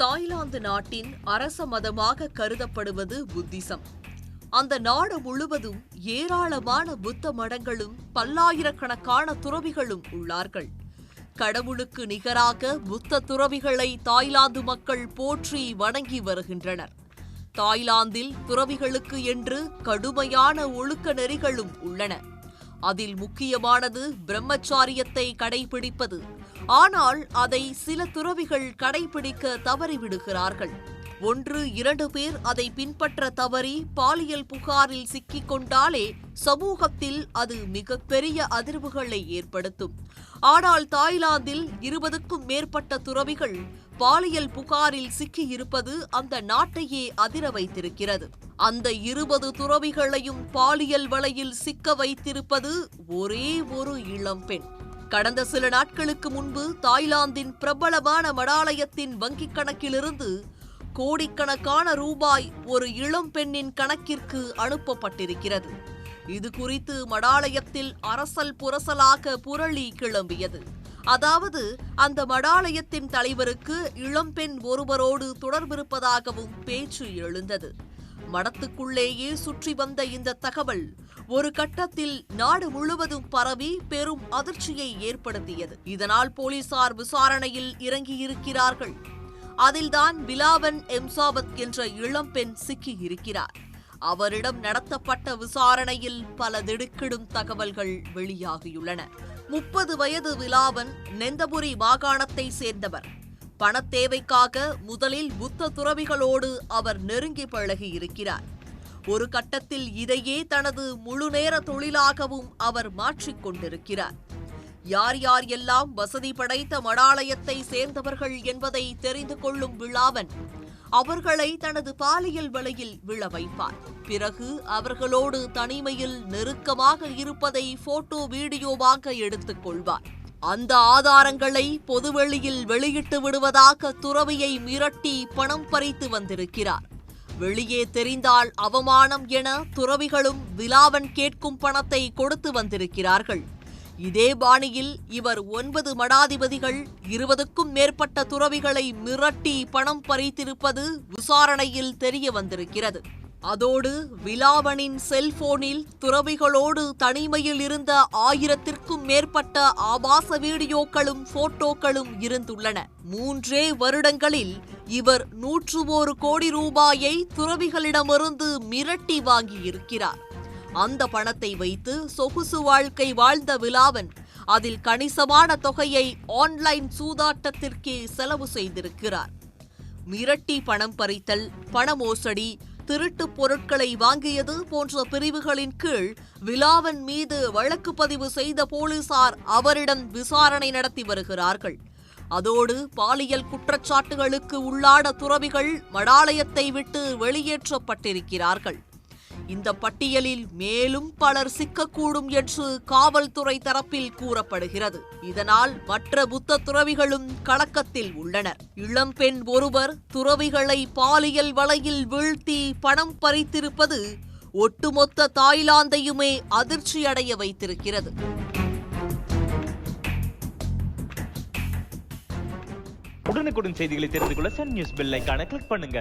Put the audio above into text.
Thailand நாட்டின் அரச மதமாக கருதப்படுவது புத்திசம். அந்த நாடு முழுவதும் ஏராளமான புத்த மடங்களும் பல்லாயிரக்கணக்கான துறவிகளும் உள்ளார்கள். கடவுளுக்கு நிகராக புத்த துறவிகளை தாய்லாந்து மக்கள் போற்றி வணங்கி வருகின்றனர். தாய்லாந்தில் துறவிகளுக்கு என்று கடுமையான ஒழுக்க நெறிகளும் உள்ளன. அதில் முக்கியமானது பிரம்மச்சாரியத்தை கடைபிடிப்பது. ஆனால் அதை சில துறவிகள் கடைபிடிக்க தவறிவிடுகிறார்கள். ஒன்று இரண்டு பேர் அதை பின்பற்ற தவறி பாலியல் புகாரில் சிக்கிக் கொண்டாலே சமூகத்தில் அது மிகப்பெரிய அதிர்வுகளை ஏற்படுத்தும். ஆனால் தாய்லாந்தில் இருபதுக்கும் மேற்பட்ட துறவிகள் பாலியல் புகாரில் சிக்கியிருப்பது அந்த நாட்டையே அதிர வைத்திருக்கிறது. அந்த இருபது துறவிகளையும் பாலியல் வலையில் சிக்க வைத்திருப்பது ஒரே ஒரு இளம்பெண் கடந்த சில நாட்களுக்கு முன்பு தாய்லாந்தின் பிரபலமான மடாலயத்தின் வங்கிக் கணக்கிலிருந்து கோடிக்கணக்கான ரூபாய் ஒரு இளம் பெண்ணின் கணக்கிற்கு அனுப்பப்பட்டிருக்கிறது. இது குறித்து மடாலயத்தில் அரசல் புரசலாக புரளி கிளம்பியது. அதாவது அந்த மடாலயத்தின் தலைவருக்கு இளம்பெண் ஒருவரோடு தொடர்பிருப்பதாகவும் பேச்சு எழுந்தது. மடத்துக்குள்ளேயே சுற்றி வந்த இந்த தகவல் ஒரு கட்டத்தில் நாடு முழுவதும் பரவி பெரும் அதிர்ச்சியை ஏற்படுத்தியது. இதனால் போலீசார் விசாரணையில் இறங்கியிருக்கிறார்கள். அதில்தான் பிலாவன் எம்சாபத் என்ற இளம்பெண் சிக்கியிருக்கிறார். அவரிடம் நடத்தப்பட்ட விசாரணையில் பல திடுக்கிடும் தகவல்கள் வெளியாகியுள்ளன. முப்பது வயது விலாவன் நெந்தபுரி மாகாணத்தை சேர்ந்தவர். பணத்தேவைக்காக முதலில் புத்த துறவிகளோடு அவர் நெருங்கி பழகி இருக்கிறார் ஒரு கட்டத்தில் இதையே தனது முழுநேர தொழிலாகவும் அவர் மாற்றிக்கொண்டிருக்கிறார் கொண்டிருக்கிறார். யார் யார் எல்லாம் வசதி படைத்த மடாலயத்தை சேர்ந்தவர்கள் என்பதை தெரிந்து கொள்ளும் விழாவன் அவர்களை தனது பாலியல் வலையில் விழ வைப்பார். பிறகு அவர்களோடு தனிமையில் நெருக்கமாக இருப்பதை போட்டோ வீடியோவாக எடுத்துக் கொள்வார். அந்த ஆதாரங்களை பொதுவெளியில் வெளியிட்டு விடுவதாக துறவியை மிரட்டி பணம் பறித்து வந்திருக்கிறார். வெளியே தெரிந்தால் அவமானம் என துறவிகளும் விலாவன் கேட்கும் பணத்தை கொடுத்து வந்திருக்கிறார்கள். இதே பாணியில் இவர் ஒன்பது மடாதிபதிகள் இருபதுக்கும் மேற்பட்ட துறவிகளை மிரட்டி பணம் பறித்திருப்பது விசாரணையில் தெரிய வந்திருக்கிறது. அதோடு விலாவனின் செல்போனில் துறவிகளோடு தனிமையில் இருந்த ஆயிரத்திற்கும் மேற்பட்ட ஆபாச வீடியோக்களும் போட்டோக்களும் இருந்துள்ளன. மூன்றே வருடங்களில் இவர் நூற்று ஒரு கோடி ரூபாயை துறவிகளிடமிருந்து மிரட்டி வாங்கியிருக்கிறார். அந்த பணத்தை வைத்து சொகுசு வாழ்க்கை வாழ்ந்த விலாவன் அதில் கணிசமான தொகையை ஆன்லைன் சூதாட்டத்திற்கே செலவு செய்திருக்கிறார். மிரட்டி பணம் பறித்தல் பண மோசடி திருட்டு பொருட்களை வாங்கியது போன்ற பிரிவுகளின் கீழ் விலாவன் மீது வழக்கு பதிவு செய்த போலீசார் அவரிடம் விசாரணை நடத்தி வருகிறார்கள். அதோடு பாலியல் குற்றச்சாட்டுகளுக்கு உள்ளான துறவிகள் மடாலயத்தை விட்டு வெளியேற்றப்பட்டிருக்கிறார்கள். இந்த பட்டியலில் மேலும் பலர் சிக்கக்கூடும் என்று காவல்துறை தரப்பில் கூறப்படுகிறது. இதனால் மற்ற புத்த துறவிகளும் கலக்கத்தில் உள்ளனர். இளம்பெண் ஒருவர் துறவிகளை பாலியல் வலையில் வீழ்த்தி பணம் பறித்திருப்பது ஒட்டுமொத்த தாய்லாந்தையுமே அதிர்ச்சியடைய வைத்திருக்கிறது. உடனுக்குடன் செய்திகளை தெரிந்து கொள்ள சன் நியூஸ் பெல் கிளிக் பண்ணுங்க.